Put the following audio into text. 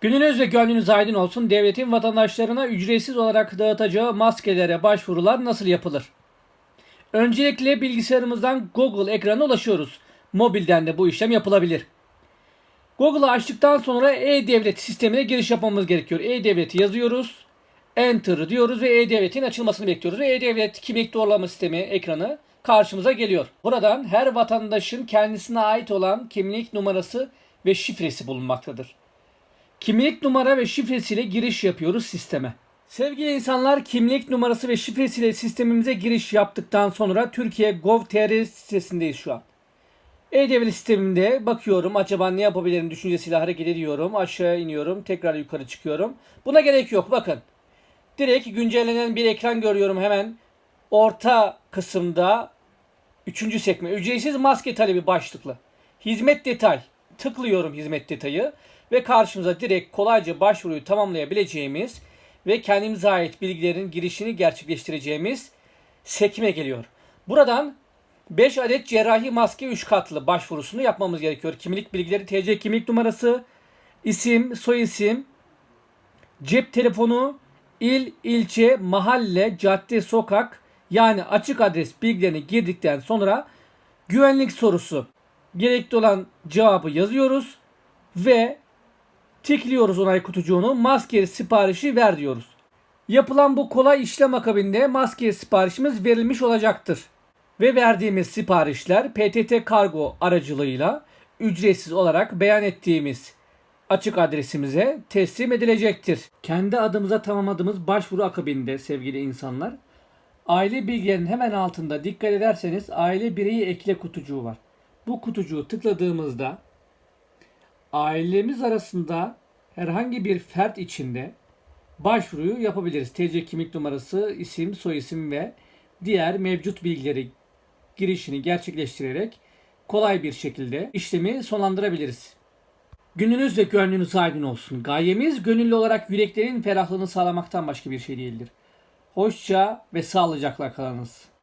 Gününüz ve gönlünüz aydın olsun. Devletin vatandaşlarına ücretsiz olarak dağıtacağı maskelere başvurular nasıl yapılır? Öncelikle bilgisayarımızdan Google ekranına ulaşıyoruz. Mobilden de bu işlem yapılabilir. Google'ı açtıktan sonra e-devlet sistemine giriş yapmamız gerekiyor. E-devleti yazıyoruz. Enter diyoruz ve e-devletin açılmasını bekliyoruz. E-devlet kimlik doğrulama sistemi ekranı karşımıza geliyor. Buradan her vatandaşın kendisine ait olan kimlik numarası ve şifresi bulunmaktadır. Kimlik numara ve şifresiyle giriş yapıyoruz sisteme. Sevgili insanlar kimlik numarası ve şifresiyle sistemimize giriş yaptıktan sonra Türkiye Gov.tr sitesindeyiz şu an. E-Devlet sisteminde bakıyorum acaba ne yapabilirim düşüncesiyle hareket ediyorum. Aşağı iniyorum tekrar yukarı çıkıyorum. Buna gerek yok bakın. Direkt güncellenen bir ekran görüyorum hemen. Orta kısımda 3. sekme ücretsiz maske talebi başlıklı. Hizmet detay. Tıklıyorum hizmet detayı ve karşımıza direkt kolayca başvuruyu tamamlayabileceğimiz ve kendimize ait bilgilerin girişini gerçekleştireceğimiz sekme geliyor. Buradan 5 adet cerrahi maske 3 katlı başvurusunu yapmamız gerekiyor. Kimlik bilgileri, TC kimlik numarası, isim, soyisim, cep telefonu, il, ilçe, mahalle, cadde, sokak yani açık adres bilgilerini girdikten sonra güvenlik sorusu gerekli olan cevabı yazıyoruz ve tıklıyoruz onay kutucuğunu maske siparişi ver diyoruz. Yapılan bu kolay işlem akabinde maske siparişimiz verilmiş olacaktır. Ve verdiğimiz siparişler PTT Kargo aracılığıyla ücretsiz olarak beyan ettiğimiz açık adresimize teslim edilecektir. Kendi adımıza tamamladığımız başvuru akabinde sevgili insanlar aile bilgilerinin hemen altında dikkat ederseniz aile bireyi ekle kutucuğu var. Bu kutucuğu tıkladığımızda ailemiz arasında herhangi bir fert içinde başvuruyu yapabiliriz. TC kimlik numarası, isim, soyisim ve diğer mevcut bilgileri girişini gerçekleştirerek kolay bir şekilde işlemi sonlandırabiliriz. Gününüz ve gönlünüz aydın olsun. Gayemiz gönüllü olarak yüreklerin ferahlığını sağlamaktan başka bir şey değildir. Hoşça ve sağlıcakla kalınız.